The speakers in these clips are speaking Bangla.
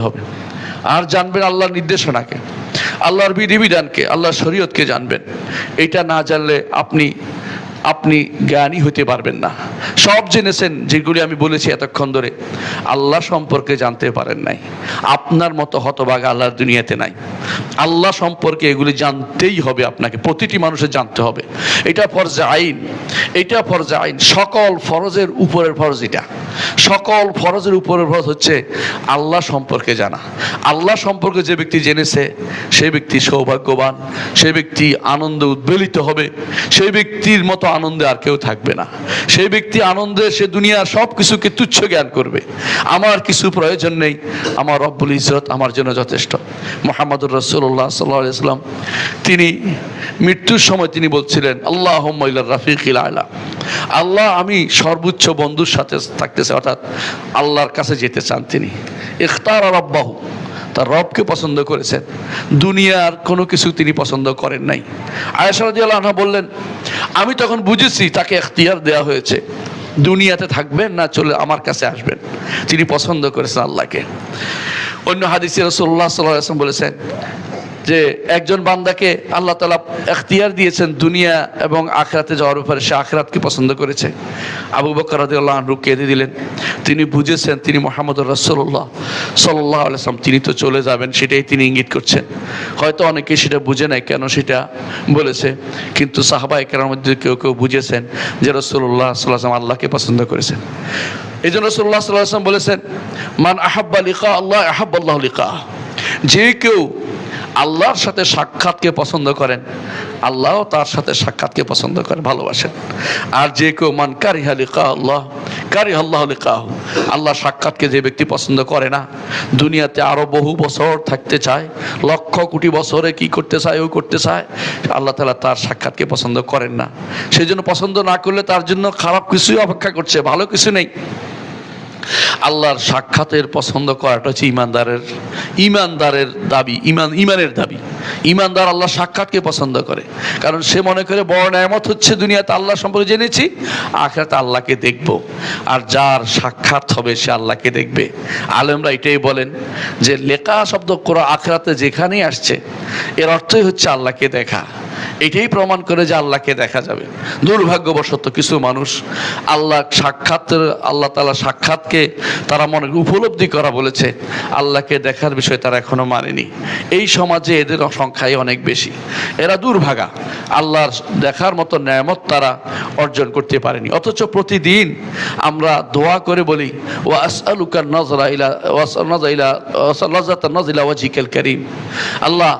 হবে। আর জানবেন আল্লাহর নির্দেশনাকে, আল্লাহর বিধিবিধানকে, আল্লাহর শরীয়তকে জানবেন। এটা না জানলে আপনি আপনি জ্ঞানী হতে পারবেন না। সব জেনেছেন যেগুলি আমি বলেছি এতক্ষণ ধরে। আল্লাহ সম্পর্কে জানতে পারেন নাই। আপনার মতো হতবাগ আল্লাহর দুনিয়াতে নাই। আল্লাহ সম্পর্কে এগুলি জানতেই হবে আপনাকে। প্রতিটি মানুষের জানতে হবে। এটা ফরজে আইন। এটা ফরজে আইন। সকল ফরজের উপরের ফরজ এটা। সকল ফরজের উপরের ফরজ হচ্ছে আল্লাহ সম্পর্কে জানা। আল্লাহ সম্পর্কে যে ব্যক্তি জেনেছে, সে ব্যক্তি সৌভাগ্যবান। সে ব্যক্তি আনন্দে উদ্বেলিত হবে। সেই ব্যক্তির মতো আনন্দে আর কেউ থাকবে না। সেই ব্যক্তি আনন্দে সে দুনিয়ার সব কিছুকে তুচ্ছ জ্ঞান করবে, আমার কিছু প্রয়োজন নেই, আমার রব্বুল ইজরত আমার জন্য যথেষ্ট। মোহাম্মদুর রসুল্লাহ সাল্লাহ ইসলাম তিনি মৃত্যুর সময় তিনি বলছিলেন আল্লাহ রাফিক আলা। আল্লাহ আমি সর্বোচ্চ বন্ধুর সাথে থাকতেছে, অর্থাৎ আল্লাহর কাছে যেতে চান তিনি। ইখতার রব্বাহু, তার রবকে পছন্দ করেছেন। দুনিয়ার কোনো কিছু তিনি পছন্দ করেন নাই। আয়সারদি আল্লাহ বললেন, আমি তখন বুঝেছি তাকে এখতিয়ার দেওয়া হয়েছে। দুনিয়াতে থাকবেন না চলে আমার কাছে আসবেন। তিনি পছন্দ করেছেন আল্লাহকে। অন্য হাদিসে সাল্লাহ সাল্লাহ বলেছেন যে একজন বান্দাকে আল্লাহ তালা এখতিয়ার দিয়েছেন দুনিয়া এবং আখরাতে যাওয়ার ব্যাপারে, সে আখরাতকে পছন্দ করেছে। আবু বকর আনহু কেঁদে দিলেন। তিনি বুঝেছেন তিনি মোহাম্মদ রসল্লাহ সাল্লাহ আলাইসলাম তিনি তো চলে যাবেন, সেটাই তিনি ইঙ্গিত করছেন। হয়তো অনেকে সেটা বুঝে নাই কেন সেটা বলেছে, কিন্তু সাহাবা একের মধ্যে কেউ কেউ বুঝেছেন যে রসল্লাহ সাল্লাম আল্লাহকে পছন্দ করেছেন। এই জন্য রসল্লাহ সাল্লাম বলেছেন, মান আহাব্বা লিকা আল্লাহ আহাব্বাল্লাহ লিকা যে কেউ আল্লাহর সাথে সাক্ষাৎকে পছন্দ করেন? আল্লাহও তার সাথে সাক্ষাৎকে পছন্দ করেন, ভালোবাসেন। আর যে কেউ, মান কারিহা লিকা আল্লাহ কারি আল্লাহ লিকাহ আল্লাহ সাক্ষাৎকে যে ব্যক্তি পছন্দ করে না, দুনিয়াতে আরও বহু বছর থাকতে চায়, লক্ষ কোটি বছরে কি করতে চায়, ও করতে চায়, আল্লাহ তালা তার সাক্ষাৎকে পছন্দ করেন না। সেই জন্য পছন্দ না করলে তার জন্য খারাপ কিছুই অপেক্ষা করছে, ভালো কিছু নেই। আল্লাহর সাক্ষাতের পছন্দ করাটা হচ্ছে ইমানদারের ইমানদারের দাবি, ইমান ইমানের দাবি। ইমানদার আল্লাহ সাক্ষাৎকে পছন্দ করে। কারণ সে মনে করে বড় ন্যায়ামত হচ্ছে দুনিয়াতে আল্লাহ সম্পর্কে জেনেছি, আখেরাতে আল্লাহকে দেখব। আর যার সাক্ষাৎ হবে সে আল্লাহকে দেখবে। আলেমরা এটাই বলেন যে লেখা শব্দ করা আখেরাতে যেখানেই আসছে, এর অর্থই হচ্ছে আল্লাহকে দেখা। এটাই প্রমাণ করে যে আল্লাহকে দেখা যাবে। দুর্ভাগ্যবশত কিছু মানুষ আল্লাহ সাক্ষাৎ, আল্লাহ তালা সাক্ষাৎকে তারা মনে উপলব্ধি করা বলেছে, আল্লাহকে দেখার বিষয়ে তারা এখনও মানেনি। এই সমাজে এদের সংখ্যাই অনেক বেশি। এরা দুর্ভাগা। আল্লাহর দেখার মতো ন্যায়ামত তারা অর্জন করতে পারেনি। অথচ প্রতিদিন আমরা দোয়া করে বলি ও আসআলুকার নজরা ইলা ওয়াসাল নজরা ইলা ওয়াসাল লজাত নজিলা ওয়াজিকাল করিম। আল্লাহ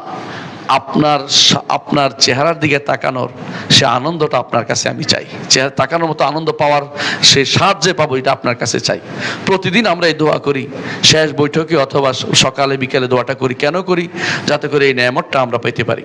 আপনার আপনার চেহারার দিকে তাকানোর সে আনন্দটা আপনার কাছে আমি চাই। চেহারা তাকানোর মতো আনন্দ পাওয়ার সে সাহায্যে পাবো এটা আপনার কাছে চাই। প্রতিদিন আমরা এই দোয়া করি, শেষ বৈঠকে অথবা সকালে বিকালে দোয়াটা করি। কেন করি? যাতে করে এই ন্যামতটা আমরা পেতে পারি।